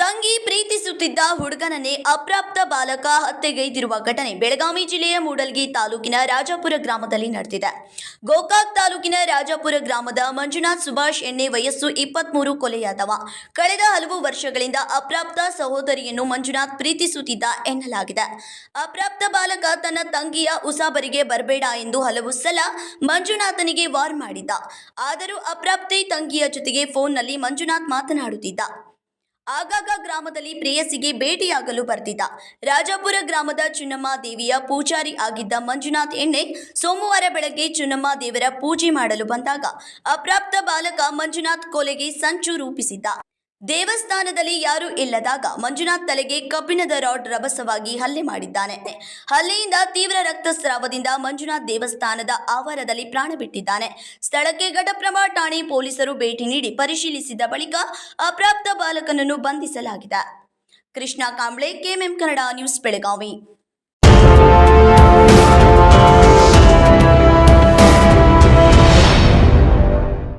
ತಂಗಿ ಪ್ರೀತಿಸುತ್ತಿದ್ದ ಹುಡುಗನನ್ನೇ ಅಪ್ರಾಪ್ತ ಬಾಲಕ ಹತ್ಯೆಗೈದಿರುವ ಘಟನೆ ಬೆಳಗಾವಿ ಜಿಲ್ಲೆಯ ಮೂಡಲ್ಗಿ ತಾಲೂಕಿನ ರಾಜಾಪುರ ಗ್ರಾಮದಲ್ಲಿ ನಡೆದಿದೆ. ಗೋಕಾಕ್ ತಾಲೂಕಿನ ರಾಜಾಪುರ ಗ್ರಾಮದ ಮಂಜುನಾಥ್ ಸುಭಾಷ್ ಎಣ್ಣೆ ವಯಸ್ಸು ಇಪ್ಪತ್ಮೂರು ಕೊಲೆಯಾದವ. ಕಳೆದ ಹಲವು ವರ್ಷಗಳಿಂದ ಅಪ್ರಾಪ್ತ ಸಹೋದರಿಯನ್ನು ಮಂಜುನಾಥ್ ಪ್ರೀತಿಸುತ್ತಿದ್ದ ಎನ್ನಲಾಗಿದೆ. ಅಪ್ರಾಪ್ತ ಬಾಲಕ ತನ್ನ ತಂಗಿಯ ಉಸಾಬರಿಗೆ ಬರಬೇಡ ಎಂದು ಹಲವು ಸಲ ಮಂಜುನಾಥನಿಗೆ ವಾರ್ ಮಾಡಿದ್ದ. ಆದರೂ ಅಪ್ರಾಪ್ತಿ ತಂಗಿಯ ಜೊತೆಗೆ ಫೋನ್ನಲ್ಲಿ ಮಂಜುನಾಥ್ ಮಾತನಾಡುತ್ತಿದ್ದ. ಆಗಾಗ ಗ್ರಾಮದಲ್ಲಿ ಪ್ರೇಯಸಿಗೆ ಭೇಟಿಯಾಗಲು ಬರ್ತಿದ್ದ. ರಾಜಾಪುರ ಗ್ರಾಮದ ಚುನ್ನಮ್ಮ ದೇವಿಯ ಪೂಜಾರಿ ಆಗಿದ್ದ ಮಂಜುನಾಥ್ ಎಣ್ಣೆ ಸೋಮವಾರ ಬೆಳಗ್ಗೆ ಚುನ್ನಮ್ಮ ದೇವರ ಪೂಜೆ ಮಾಡಲು ಬಂದಾಗ ಅಪ್ರಾಪ್ತ ಬಾಲಕ ಮಂಜುನಾಥ್ ಕೊಲೆಗೆ ಸಂಚು ರೂಪಿಸಿದ್ದ. ದೇವಸ್ಥಾನದಲ್ಲಿ ಯಾರೂ ಇಲ್ಲದಾಗ ಮಂಜುನಾಥ್ ತಲೆಗೆ ಕಬ್ಬಿಣದ ರಾಡ್ ರಭಸವಾಗಿ ಹಲ್ಲೆ ಮಾಡಿದ್ದಾನೆ. ಹಲ್ಲೆಯಿಂದ ತೀವ್ರ ರಕ್ತಸ್ರಾವದಿಂದ ಮಂಜುನಾಥ್ ದೇವಸ್ಥಾನದ ಆವರದಲ್ಲಿ ಪ್ರಾಣ ಬಿಟ್ಟಿದ್ದಾನೆ. ಸ್ಥಳಕ್ಕೆ ಘಟಪ್ರಭಾ ಠಾಣೆ ಪೊಲೀಸರು ಭೇಟಿ ನೀಡಿ ಪರಿಶೀಲಿಸಿದ ಬಳಿಕ ಅಪ್ರಾಪ್ತ ಬಾಲಕನನ್ನು ಬಂಧಿಸಲಾಗಿದೆ. Krishna Kamble, KMM Kannada news Belagavi.